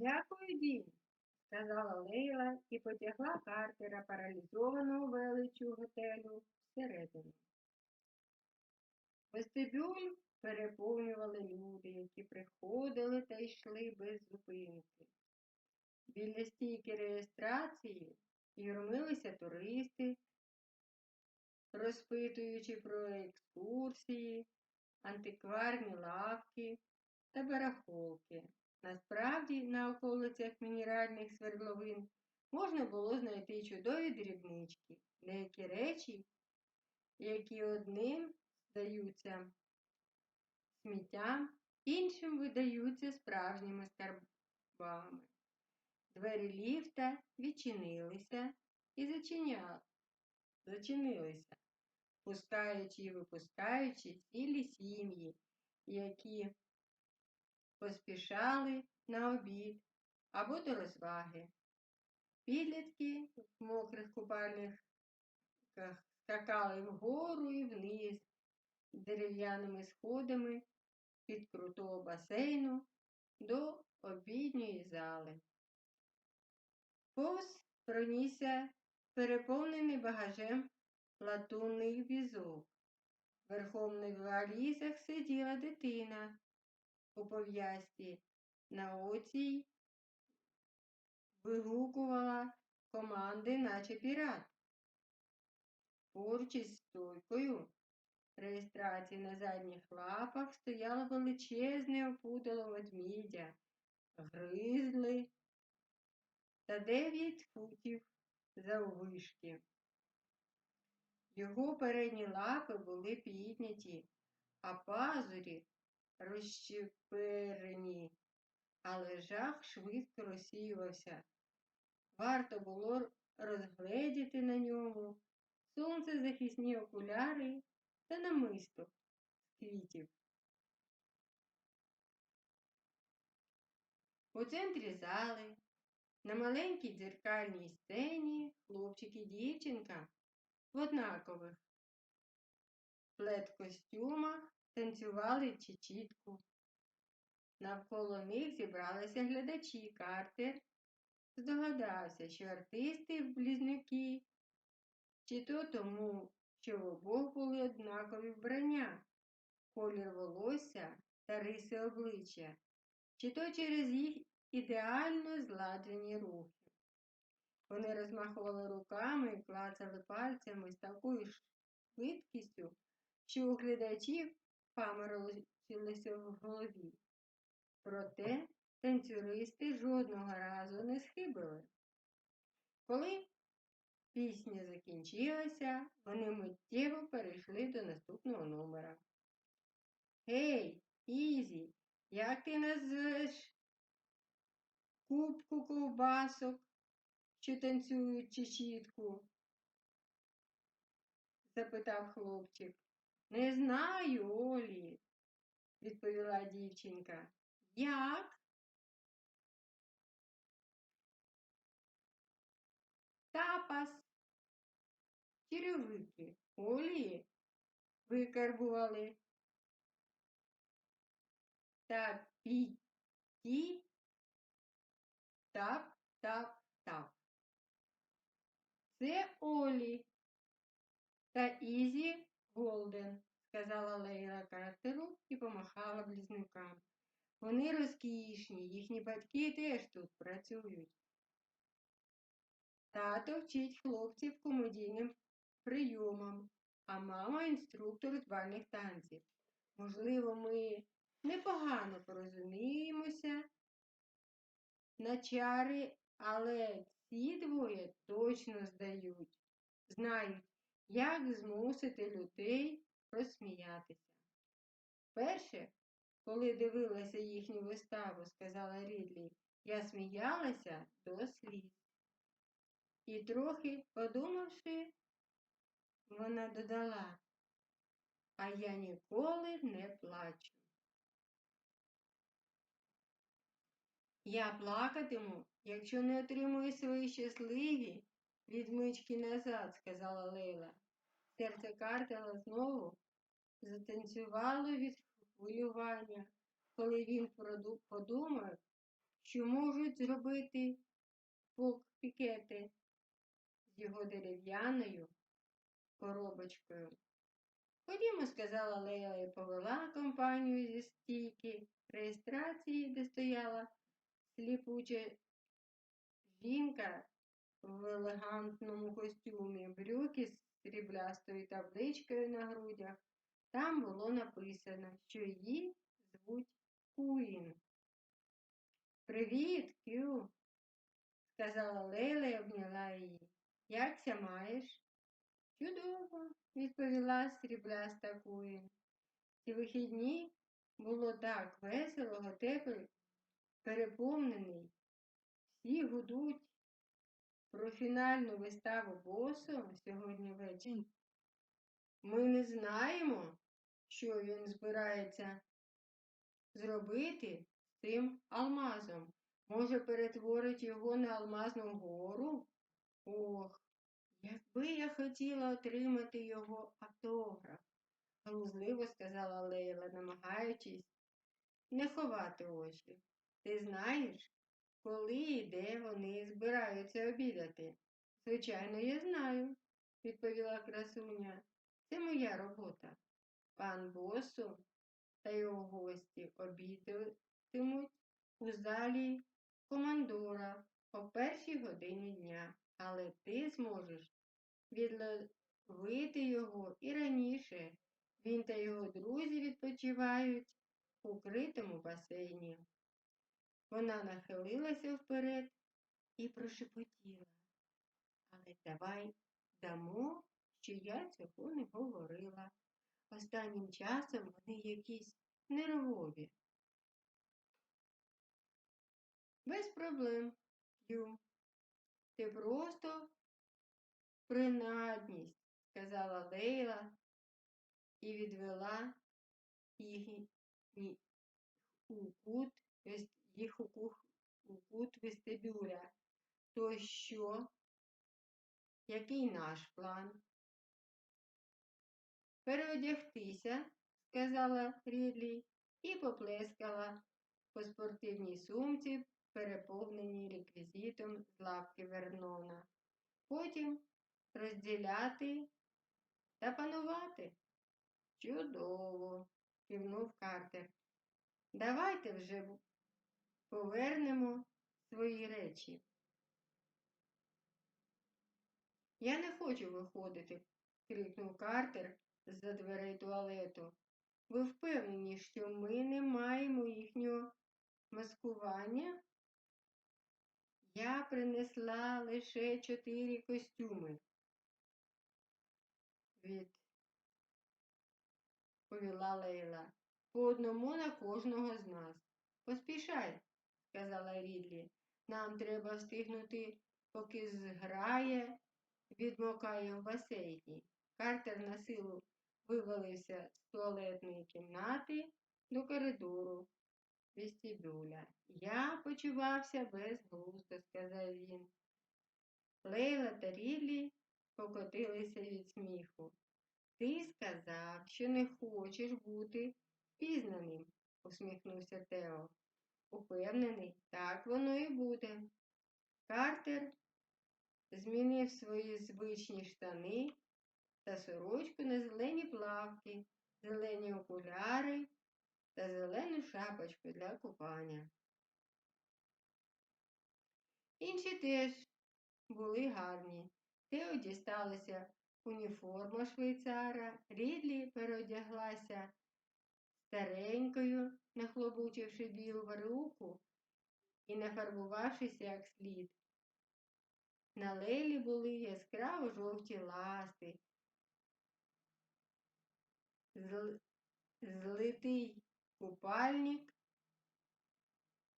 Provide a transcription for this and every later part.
Дякую, Дім, сказала Лейла і потягла Картера, паралізованого величу готелю, всередину. Вестибюль переповнювали люди, які приходили та йшли без зупинки. Біля стійки реєстрації юрмилися туристи, розпитуючи про екскурсії, антикварні лавки та барахолки. Насправді, на околицях мінеральних свердловин можна було знайти чудові дрібнички, деякі речі, які одним здаються сміттям, іншим видаються справжніми скарбами. Двері ліфта відчинилися і зачиняли, зачинилися, пускаючи і випускаючи цілі сім'ї, які поспішали на обід або до розваги. Підлітки в мокрих купальниках скакали вгору і вниз дерев'яними сходами від крутого басейну до обідньої зали. Повз пронісся переповнений багажем латунний візок. В верховних валізах сиділа дитина у пов'язці на оцій вигукувала команди, наче пірат. Поруч із стойкою реєстрації на задніх лапах стояло величезне опудало ведмідя, гризли та дев'ять футів заввишки. Його передні лапи були підняті, а пазурі розщеперені, але жах швидко розсіювався. Варто було розгледіти на ньому сонцезахисні окуляри та намисто з квітів. У центрі зали, на маленькій дзеркальній сцені, хлопчик і дівчинка в однакових плед-костюмах танцювали чечітку. Навколо них зібралися глядачі. Картер здогадався, що артисти близнюки, чи то тому, що в обох були однакові вбрання, колір волосся та риси обличчя, чи то через їх ідеально зладжені рухи. Вони розмахували руками і клацали пальцями з такою швидкістю, що у глядачів паморочилися в голові. Проте танцюристи жодного разу не схибили. Коли пісня закінчилася, вони миттєво перейшли до наступного номера. Гей, Ізі, як ти назвеш кубку ковбасок, що танцюють чечітку? запитав хлопчик. Не знаю, Олі, відповіла дівчинка. Як? Тапас. Черевики. Олі викарбували. Та піті. Тап, тап, тап. Це Олі та Ізі Голден, сказала Лейла Картеру і помахала близнюкам. Вони розкішні, їхні батьки теж тут працюють. Тато вчить хлопців комедійним прийомам, а мама інструктор з бальних танців. Можливо, ми непогано порозуміємося на чари, але ці двоє точно здають, знають, як змусити людей розсміятися. Перше, коли дивилася їхню виставу, сказала Рідлі, я сміялася до сліз. І трохи подумавши, вона додала, а я ніколи не плачу. Я плакатиму, якщо не отримую свої щасливі відмички назад, сказала Лейла. Серце Картела знову затанцювало від хвилювання, коли він подумав, що можуть зробити пікети з його дерев'яною коробочкою. Ходімо, сказала Лейла і повела компанію зі стійки реєстрації, де стояла сліпуча жінка в елегантному костюмі, брюки з сріблястою табличкою на грудях. Там було написано, що її звуть Куїн. Привіт, Кю, сказала Лейла і обняла її. Якся маєш? Чудово, відповіла срібляста Куїн. Ці вихідні було так весело, готель переповнений. Всі гудуть про фінальну виставу босу сьогодні ввечері. Ми не знаємо, що він збирається зробити з цим алмазом. Може, перетворить його на алмазну гору? Ох, якби я хотіла отримати його автограф, глузливо сказала Лейла, намагаючись не ховати очі. Ти знаєш, коли і де вони збираються обідати? Звичайно, я знаю, відповіла красуня. Це моя робота. Пан босу та його гості обідатимуть у залі командора о першій годині дня, але ти зможеш відловити його і раніше. Він та його друзі відпочивають у укритому басейні. Вона нахилилася вперед і прошепотіла. Але давай дамо, що я цього не говорила. Останнім часом вони якісь нервові. Без проблем, Ю. Ти просто принадність, сказала Лейла і відвела їх у кут, їх у, кут вестибюля. То що? Який наш план? Переодягтися, сказала Рідлі і поплескала по спортивній сумці, переповненій реквізитом з лавки Вернона. Потім розділяти та панувати. Чудово, кивнув Картер. Давайте вже повернемо свої речі. Я не хочу виходити, крикнув Картер з-за дверей туалету. Ви впевнені, що ми не маємо їхнього маскування? Я принесла лише чотири костюми. Відповіла Лейла. По одному на кожного з нас. Поспішай, сказала Рідлі. Нам треба встигнути, поки зграє, відмокає в басейні. Картер на силу вивалився з туалетної кімнати до коридору вестибюля. Я почувався безглуздо, сказав він. Лейла та Рідлі покотилися від сміху. Ти сказав, що не хочеш бути пізнаним, усміхнувся Тео. Упевнений, так воно і буде. Картер змінив свої звичні штани та сорочку на зелені плавки, зелені окуляри та зелену шапочку для купання. Інші теж були гарні. Тео дісталася уніформа швейцара, Рідлі переодяглася старенькою, нахлобучивши білу варюку і нафарбувавшися як слід. На лелі були яскраво жовті ласти, злитий купальник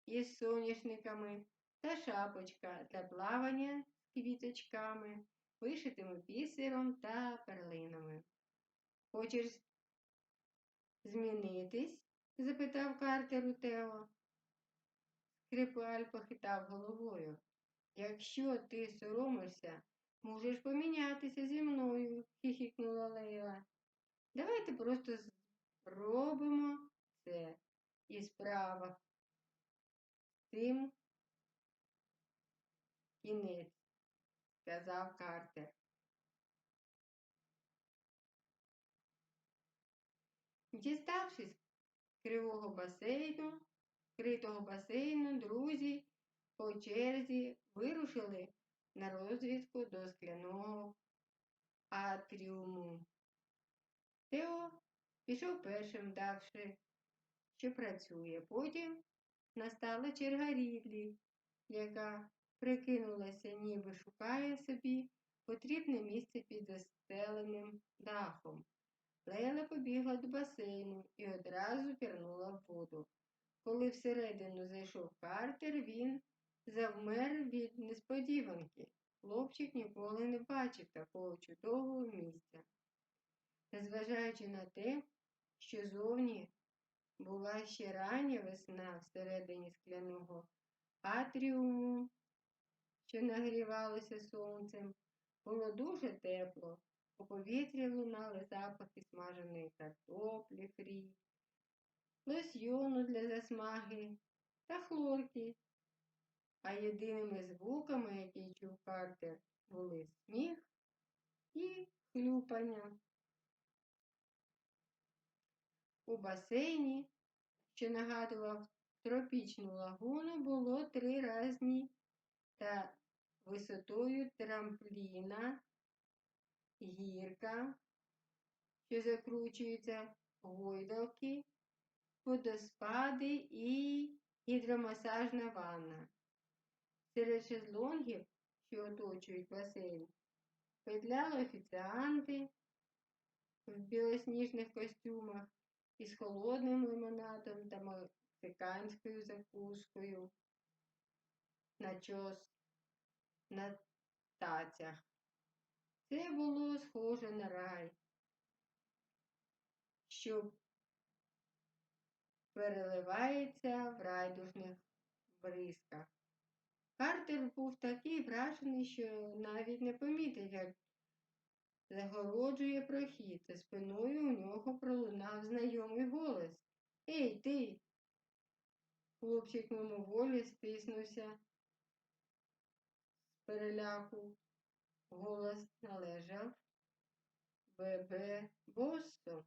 із соняшниками та шапочка для плавання з квіточками, вишитими бісером та перлинами. Хочеш змінитись? запитав Картер у Тео. Скрипаль похитав головою. Якщо ти соромишся, можеш помінятися зі мною, хихікнула Лейла. Давайте просто зробимо це і справа цим кінець, сказав Картер. Діставшись кривого басейну, критого басейну, друзі по черзі вирушили на розвідку до скляного атріуму. Тео пішов першим, давши, що працює. Потім настала черга Рідлі, яка прикинулася, ніби шукає собі потрібне місце під застеленим дахом. Лейла побігла до басейну і одразу пірнула в воду. Коли всередину зайшов Картер, він завмер від несподіванки. Хлопчик ніколи не бачив такого чудового місця. Незважаючи на те, що зовні була ще рання весна всередині скляного атріуму, що нагрівалося сонцем, було дуже тепло. У повітрі лунали запахи смаженої картоплі, фрі, лосьйону для засмаги та хлорки. А єдиними звуками, які чув Картер, були сміх і хлюпання. У басейні, що нагадував тропічну лагуну, було три разні та висотою трампліна, гірка, що закручується, гойдалки, водоспади і гідромасажна ванна. Серед шезлонгів, що оточують басейн, петляли офіціанти в білосніжних костюмах із холодним лимонадом та мексиканською закускою, начос на тацях. Це було схоже на рай, що переливається в райдужних бризках. Картер був такий вражений, що навіть не помітив, як загороджує прохід, за спиною у нього пролунав знайомий голос. Ей, ти! Хлопчик мимоволі стиснувся з переляку. Голос належав ББ Бостон.